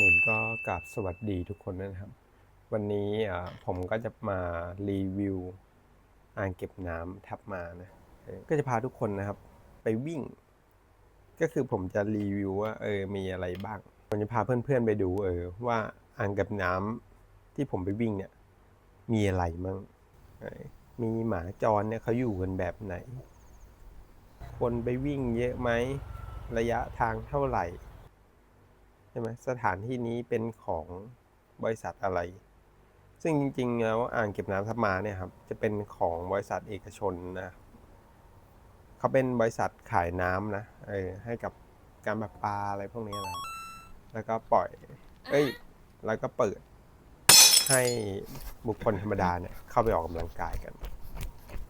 อื่นก็กราบสวัสดีทุกคนนะครับ วันนี้ผมก็จะมารีวิวอ่างเก็บน้ำทับมานะก็จะพาทุกคนนะครับ ไปวิ่ง ก็คือผมจะรีวิวว่าเออมีอะไรบ้างผมจะพาเพื่อนๆไปดูเออว่าอ่างเก็บน้ำที่ผมไปวิ่งเนี่ย มีอะไรมั่งมีหมาจรเนี่ยเขาอยู่กันแบบไหน คนไปวิ่งเยอะไหมระยะทางเท่าไหร่ ใช่ไหมสถานที่นี้เป็นของบริษัทอะไร ซึ่งจริงๆแล้วอ่างเก็บน้ำทับมาเนี่ยครับจะเป็นของบริษัทเอกชนนะเขาเป็นบริษัทขายน้ำนะเออให้กับการประปาอะไรพวกนี้นะแล้วก็ปล่อย เอ้ย แล้วก็เปิดให้บุคคลธรรมดาเนี่ยเข้าไปออกกำลังกายกัน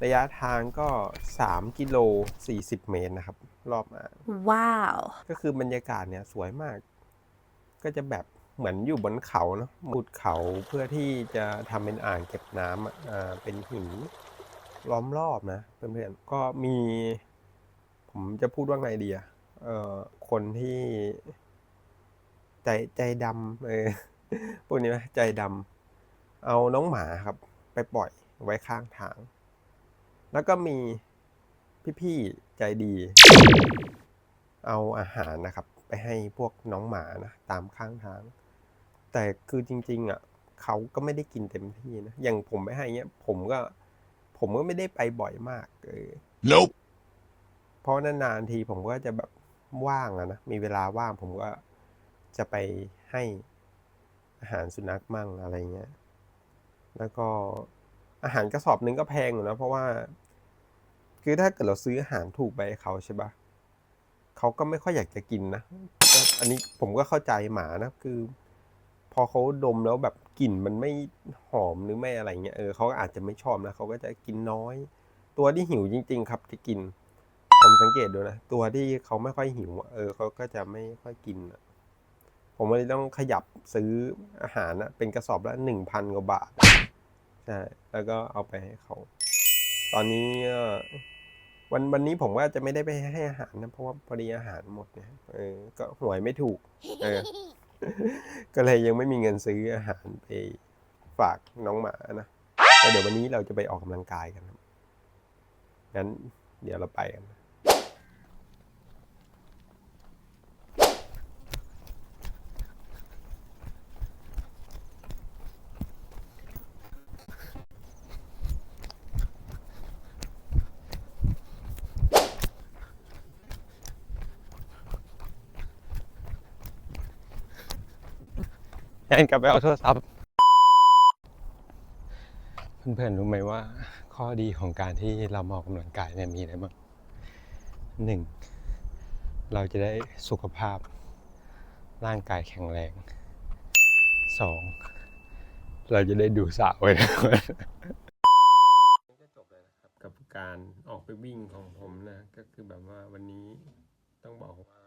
ระยะทางก็ 3 กิโล 40 เมตรนะครับ รอบอ่างว้าว ก็คือบรรยากาศเนี่ยสวยมาก ก็จะแบบเหมือนอยู่บนเขาเนาะมุดเขาเพื่อที่จะทำเป็นอ่างเก็บน้ำอะอ่าเป็นหินล้อมรอบนะเพื่อนๆก็มี ผมจะพูดว่าไงดีอะเอ่อคนที่ ใจใจดำเออพวกนี้ไหมใจดำเอาน้องหมาครับ ไปปล่อยไว้ข้างทาง แล้วก็มีพี่ๆใจดี เอาอาหารนะครับ ไปให้พวกน้องหมานะตามข้างทาง แต่คือจริง ๆอะเขาก็ไม่ได้กินเต็มที่นะอย่างผมไปให้เงี้ย ผมก็ ผมก็ไม่ได้ไปบ่อยมากเออ Nope. เพราะนานๆทีผมก็จะแบบว่างอะนะมีเวลาว่างผมก็จะไปให้อาหารสุนัขมั่งอะไรเงี้ยแล้วก็อาหารกระสอบหนึงก็แพงอยู่นะเพราะว่า คือถ้าเกิดเราซื้ออาหารถูกไปให้เขาใช่ปะ เขาก็ไม่ค่อยอยากจะกินนะอันนี้ผมก็เข้าใจหมานะคือ พอเขาดมแล้วแบบกลิ่นมันไม่หอมหรือไม่อะไรเงี้ยเออเขาอาจจะไม่ชอบนะเขาก็จะกินน้อย ตัวที่หิวจริง ๆ ครับจะกิน ผมสังเกตดูนะตัวที่เขาไม่ค่อยหิว เออเขาก็จะไม่ค่อยกินอะผมเลยต้องขยับซื้ออาหารนะเป็นกระสอบละหนึ่งพันกว่าบาทใช่แล้วก็เอาไปให้เขาตอนนี้ วันวันนี้ผมว่าจะไม่ได้ไปให้อาหารนะเพราะว่าพอดีอาหารหมดเนี่ยเออก็หวยไม่ถูก เออ ก็เลยยังไม่มีเงินซื้ออาหารไปฝากน้องหมานะแต่เดี๋ยววันนี้เราจะไปออกกำลังกายกันครับงั้นเดี๋ยวเราไปกัน แอนกลับไปเอาโทรศัพท์ เพื่อนๆรู้ไหมว่า ข้อดีของการที่เรามาออกกำลังกายเนี่ยมีอะไรบ้างหนึ่งเราจะได้สุขภาพร่างกายแข็งแรงสองเราจะได้ดูสาวไว้นะก็จบเลยนะครับ กับการออกไปวิ่งของผมนะ ก็คือแบบว่าวันนี้ต้องบอกว่า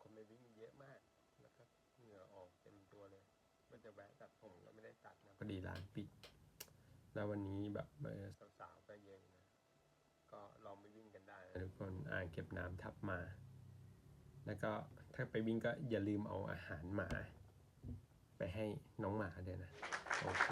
คนไปวิ่งเยอะมากนะครับเหงื่อออกเต็มตัวเลย มันจะแวะตัดผมก็ไม่ได้ตัดนะพอดีร้านปิด แล้ววันนี้แบบเออสาวๆก็เยอะนะก็ลองไปวิ่งกันได้นะทุกคนอ่างเก็บน้ำทับมา แล้วก็ถ้าไปวิ่งก็อย่าลืมเอาอาหารหมา ไปให้น้องหมาด้วยนะโอเค